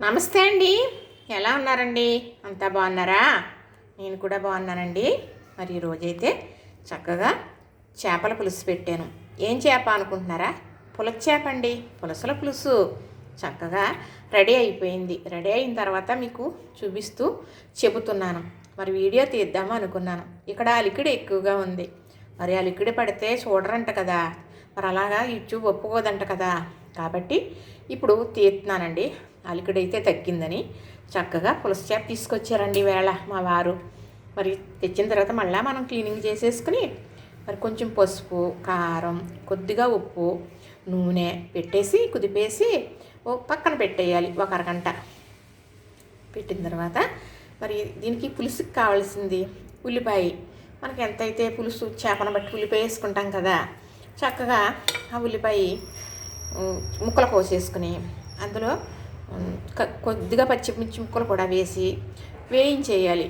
నమస్తే అండి. ఎలా ఉన్నారండి? అంతా బాగున్నారా? నేను కూడా బాగున్నానండి. మరి ఈరోజైతే చక్కగా చేపల పులుసు పెట్టాను. ఏం చేప అనుకుంటున్నారా? పులస చేప అండి. పులసల పులుసు. చక్కగా రెడీ అయిపోయింది. రెడీ అయిన తర్వాత మీకు చూపిస్తూ చెబుతున్నాను. మరి వీడియో తీద్దాము అనుకున్నాను. ఇక్కడ అలికిడి ఎక్కువగా ఉంది. మరి అలికిడి పడితే చూడరంట కదా. మరి అలాగా యూట్యూబ్ ఒప్పుకోదంట కదా. కాబట్టి ఇప్పుడు తీస్తున్నానండి. అలికిడైతే తగ్గిందని చక్కగా పులస చేప తీసుకొచ్చారండి వేళ మా వారు. మరి తెచ్చిన తర్వాత మళ్ళీ మనం క్లీనింగ్ చేసేసుకుని మరి కొంచెం పసుపు కారం కొద్దిగా ఉప్పు నూనె పెట్టేసి కుదిపేసి ఓ పక్కన పెట్టేయాలి ఒక అరగంట. పెట్టిన తర్వాత మరి దీనికి పులుసుకి కావాల్సింది ఉల్లిపాయ. మనకి ఎంతైతే పులుసు చేపను బట్టి ఉల్లిపాయ వేసుకుంటాం కదా చక్కగా ఆ ఉల్లిపాయ ముక్కలు కోసేసుకుని అందులో కొద్దిగా పచ్చిమిర్చి ముక్కలు కూడా వేసి వేయించేయాలి.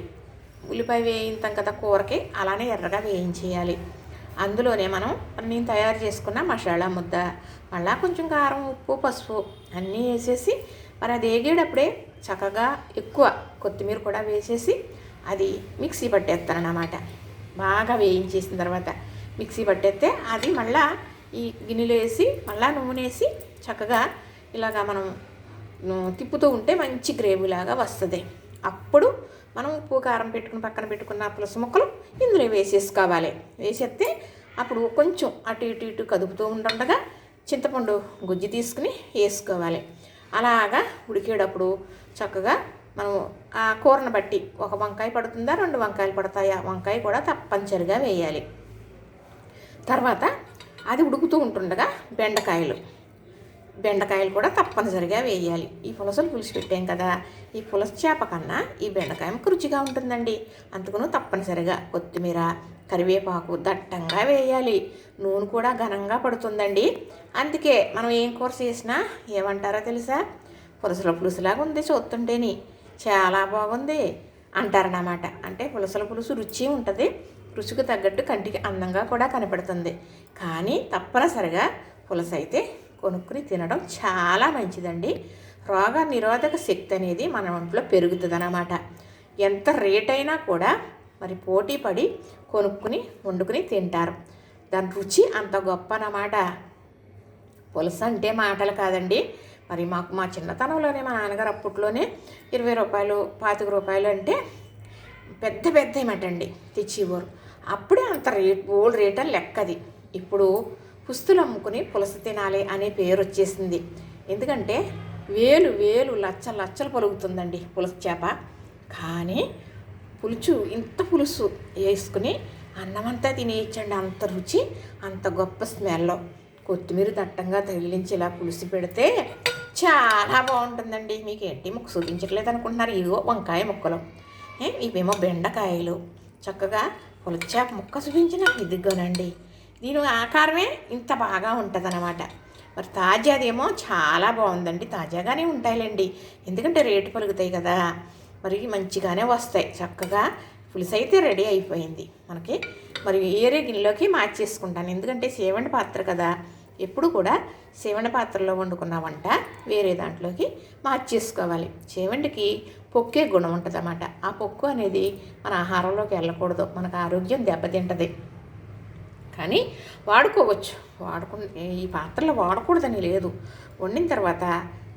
ఉల్లిపాయ వేయింతాం కదా కూరకి అలానే ఎర్రగా వేయించేయాలి. అందులోనే మనం నేను తయారు చేసుకున్న మసాలా ముద్ద మళ్ళా కొంచెం కారం ఉప్పు పసుపు అన్నీ వేసేసి మరి అది వేగేటప్పుడే చక్కగా ఎక్కువ కొత్తిమీర కూడా వేసేసి అది మిక్సీ పట్టేస్తాను అన్నమాట బాగా వేయించేసిన తర్వాత మిక్సీ పట్టేస్తే అది మళ్ళా ఈ గిన్నెలో వేసి మళ్ళా నూనె వేసి చక్కగా ఇలాగా మనం తిప్పుతూ ఉంటే మంచి గ్రేవీ లాగా వస్తుంది. అప్పుడు మనం ఉప్పు కారం పెట్టుకుని పక్కన పెట్టుకున్న పులుసు ముక్కలు ఇందులో వేసేసుకోవాలి. వేసేస్తే అప్పుడు కొంచెం అటు ఇటు ఇటు కదుపుతూ ఉండగా చింతపండు గుజ్జు తీసుకుని వేసుకోవాలి. అలాగా ఉడికేటప్పుడు చక్కగా మనం ఆ కూరను బట్టి ఒక వంకాయ పడుతుందా రెండు వంకాయలు పడతాయా వంకాయ కూడా తప్పనిసరిగా వేయాలి. తర్వాత అది ఉడుకుతూ ఉంటుండగా బెండకాయలు. బెండకాయలు కూడా తప్పనిసరిగా వేయాలి. ఈ పులసలు పులుసు పెట్టాం కదా ఈ పులస చేప కన్నా ఈ బెండకాయ రుచిగా ఉంటుందండి. అందుకును తప్పనిసరిగా కొత్తిమీర కరివేపాకు దట్టంగా వేయాలి. నూనె కూడా ఘనంగా పడుతుందండి. అందుకే మనం ఏం కూర చేసినా ఏమంటారో తెలుసా? పులసల పులుసులాగా ఉంది చూస్తుంటేని. చాలా బాగుంది అంటారన్నమాట అంటే పులసల పులుసు రుచి ఉంటుంది రుచికి తగ్గట్టు కంటికి అందంగా కూడా కనపడుతుంది. కానీ తప్పనిసరిగా పులస అయితే కొనుక్కుని తినడం చాలా మంచిదండి. రోగ నిరోధక శక్తి అనేది మన ఒంట్లో పెరుగుతుంది అన్నమాట ఎంత రేట్ అయినా కూడా మరి పోటీ పడి కొనుక్కుని వండుకుని తింటారు. దాని రుచి అంత గొప్ప అన్నమాట పులస అంటే మాటలు కాదండి. మరి మాకు మా చిన్నతనంలోనే మా నాన్నగారు అప్పట్లోనే ఇరవై రూపాయలు పాతిక రూపాయలు అంటే పెద్ద పెద్ద ఏమటండి? తెచ్చేవారు. అప్పుడే అంత రేట్ ఓల్డ్ రేట్ అని లెక్కది. ఇప్పుడు పుస్తులు అమ్ముకుని పులస తినాలి అనే పేరు వచ్చేసింది ఎందుకంటే వేలు వేలు లచ్చ లచ్చలు పలుకుతుందండి పులస చేప. కానీ పులుసు ఇంత పులుసు వేసుకుని అన్నమంతా తినేయచ్చండి అంత రుచి అంత గొప్ప స్మెల్. కొత్తిమీర దట్టంగా తగిలించి ఇలా పులుసు పెడితే చాలా బాగుంటుందండి. మీకు ఏంటి ముక్క చూపించట్లేదు అనుకుంటున్నారు. ఇదిగో వంకాయ ముక్కలు. ఏ, ఇవేమో బెండకాయలు. చక్కగా పులచేప ముక్క చూపించిన ఇదిగోనండి. దీని ఆకారమే ఇంత బాగా ఉంటుందన్నమాట. మరి తాజాదేమో చాలా బాగుందండి. తాజాగానే ఉంటాయిలేండి. ఎందుకంటే రేటు పలుకుతాయి కదా. మరి మంచిగానే వస్తాయి. చక్కగా పులుసు అయితే రెడీ అయిపోయింది మనకి. మరి వేరే గిన్నెలోకి మార్చేసుకుంటాను. ఎందుకంటే సేవండి పాత్ర కదా. ఎప్పుడు కూడా సేవండి పాత్రలో వండుకున్న వంట వేరే దాంట్లోకి మార్చేసుకోవాలి. సేవండికి పొక్కే గుణం ఉంటుంది ఆ పొక్కు అనేది మన ఆహారంలోకి వెళ్ళకూడదు. మనకు ఆరోగ్యం దెబ్బతింటది. కానీ వాడుకోవచ్చు. వాడుకు ఈ పాత్రలో వాడకూడదని లేదు. వండిన తర్వాత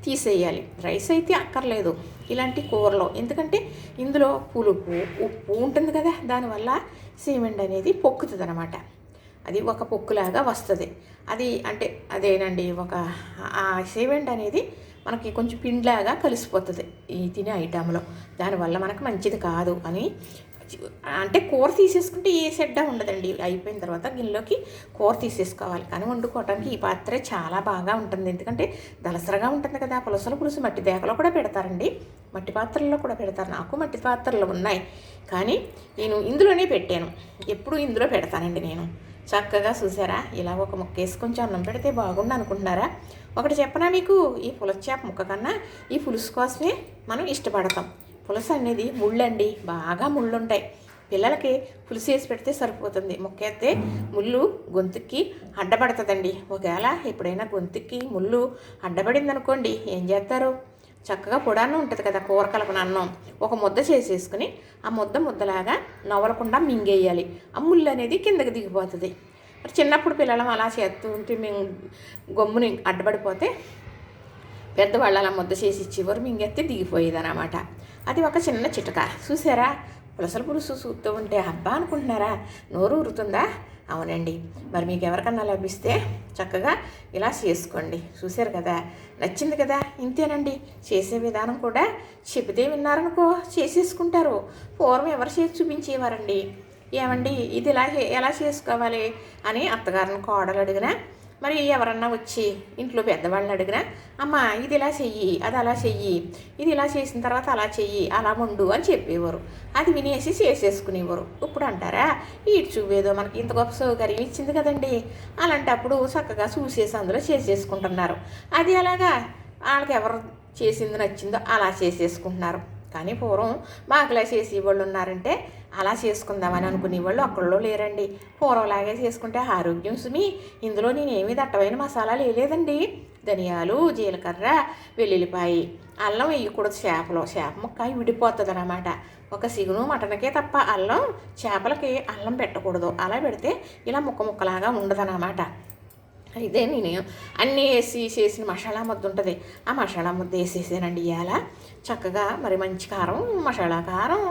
తీసేయాలి. రైస్ అయితే అక్కర్లేదు ఇలాంటి కూరలో. ఎందుకంటే ఇందులో పులుపు ఉప్పు ఉంటుంది కదా దానివల్ల సిమెంట్ అనేది పొక్కుతుంది అనమాట అది ఒక పొక్కులాగా వస్తుంది. అది అంటే అదేనండి ఒక ఆ సిమెంట్ అనేది మనకి కొంచెం పిండిలాగా కలిసిపోతుంది ఈ తినే ఐటెంలో. దానివల్ల మనకు మంచిది కాదు అని అంటే కూర తీసేసుకుంటే ఏ సెడ్డా ఉండదండి. అయిపోయిన తర్వాత గిన్నెలోకి కూర తీసేసుకోవాలి. కానీ వండుకోవడానికి ఈ పాత్రే చాలా బాగా ఉంటుంది. ఎందుకంటే దలసరగా ఉంటుంది కదా పులసలు పులుసు మట్టి దేకలో కూడా పెడతారండి. మట్టి పాత్రల్లో కూడా పెడతారు. నాకు మట్టి పాత్రలు ఉన్నాయి. కానీ నేను ఇందులోనే పెట్టాను. ఎప్పుడు ఇందులో పెడతానండి నేను. చక్కగా చూసారా? ఇలా ఒక ముక్క వేసి కొంచెం అన్నం పెడితే బాగుండు అనుకుంటున్నారా? ఒకటి చెప్పనా మీకు? ఈ పులస చేప ముక్క కన్నా ఈ పులుసు కోసమే మనం ఇష్టపడతాం. పులుసు అనేది ముళ్ళండి. బాగా ముళ్ళు ఉంటాయి పిల్లలకి పులుసు వేసి పెడితే సరిపోతుంది. మొక్కేస్తే ముళ్ళు గొంతుకి అడ్డపడుతుందండి. ఒకవేళ ఎప్పుడైనా గొంతుకి ముళ్ళు అడ్డపడింది అనుకోండి ఏం చేస్తారు? చక్కగా పొడాన్నం ఉంటుంది కదా కూర కలపన అన్నం. ఒక ముద్ద చేసేసుకుని ఆ ముద్ద ముద్దలాగా నవలకుండా మింగేయాలి. ఆ ముళ్ళు అనేది కిందకి దిగిపోతుంది. మరి చిన్నప్పుడు పిల్లలం అలా చేస్తూ ఉంటే మేము గమ్ముని అడ్డపడిపోతే పెద్దవాళ్ళు అలా ముద్ద చేసి ఇచ్చేవారు దిగిపోయేది అనమాట అది ఒక చిన్న చిటక. చూసారా? పులసల పులుసు చూస్తూ ఉంటే అబ్బా అనుకుంటున్నారా? నోరు ఊరుతుందా? అవునండి. మరి మీకు ఎవరికన్నా లభిస్తే చక్కగా ఇలా చేసుకోండి. చూశారు కదా? నచ్చింది కదా? ఇంతేనండి. చేసే విధానం కూడా చెబితే విన్నారనుకో చేసేసుకుంటారు. పూర్వం ఎవరు చేసి చూపించేవారండి? ఏమండి? ఇది ఇలా ఎలా చేసుకోవాలి? అని అత్తగారిని కోడలు అడిగినా మరి ఎవరన్నా వచ్చి ఇంట్లో పెద్దవాళ్ళని అడిగినా అమ్మ ఇది ఇలా చెయ్యి అది అలా చెయ్యి ఇది ఇలా చేసిన తర్వాత అలా చెయ్యి అలా వండు అని చెప్పేవారు. అది వినేసి చేసేసుకునేవారు. ఇప్పుడు అంటారా? ఇటు చూపేదో మనకి ఇంత గొప్ప సౌకర్యం ఇచ్చింది కదండి. అలాంటప్పుడు చక్కగా చూసేసి అందులో చేసేసుకుంటున్నారు. అది అలాగా వాళ్ళకి ఎవరు చేసింది నచ్చిందో అలా చేసేసుకుంటున్నారు. కానీ పూర్వం మాకులా చేసి వాళ్ళు ఉన్నారంటే అలా చేసుకుందామని అనుకునే వాళ్ళు ఒక్కళ్ళు లేరండి. పూర్వంలాగే చేసుకుంటే ఆరోగ్యం సుమి ఇందులో నేనేమీ దట్టమైన మసాలాలు వేయలేదండి ధనియాలు జీలకర్ర వెల్లుల్లిపాయి అల్లం వేయకూడదు చేపలో. చేప ముక్క విడిపోతుంది అనమాట ఒక సిగును మటన్కే తప్ప అల్లం చేపలకి అల్లం పెట్టకూడదు. అలా పెడితే ఇలా ముక్క ముక్కలాగా ఉండదన్నమాట. అయితే నేను అన్నీ వేసి చేసిన మసాలా ముద్ద ఉంటుంది. ఆ మసాలా ముద్ద వేసేసానండి ఇవాళ చక్కగా మరి మంచి కారం మసాలా కారం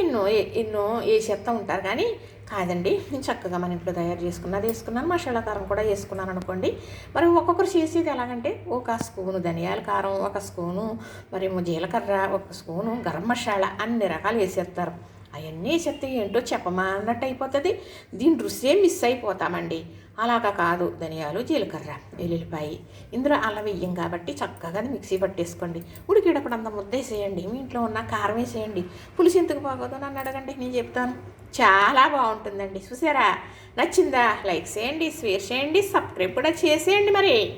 ఎన్నో ఎన్నో వేసేస్తూ ఉంటారు కానీ కాదండి నేను చక్కగా మన ఇంట్లో తయారు చేసుకున్నది వేసుకున్నాను. మసాలా కారం కూడా వేసుకున్నాను అనుకోండి. మరి ఒక్కొక్కరు చేసేది ఎలాగంటే ఒక స్పూను ధనియాల కారం ఒక స్పూను మరి జీలకర్ర ఒక స్పూను గరం మసాలా అన్ని రకాలు వేసేస్తారు. అవన్నీ చెప్తే ఏంటో చెప్పమా అన్నట్టు అయిపోతుంది. దీని రుసే మిస్ అయిపోతామండి. అలాగా కాదు ధనియాలు జీలకర్ర వెల్లుల్లిపాయి. ఇందులో అల్లం వెయ్యం కాబట్టి చక్కగా మిక్సీ పట్టేసుకోండి. ఉడికేటప్పుడు అంత ముద్దేసేయండి. మీ ఇంట్లో ఉన్న కారం వేసేయండి. పులుసు ఎందుకు బాగోదు నన్ను అడగండి నేను చెప్తాను. చాలా బాగుంటుందండి. చూసారా? నచ్చిందా? లైక్ చేయండి షేర్ చేయండి సబ్స్క్రైబ్ కూడా చేసేయండి మరి.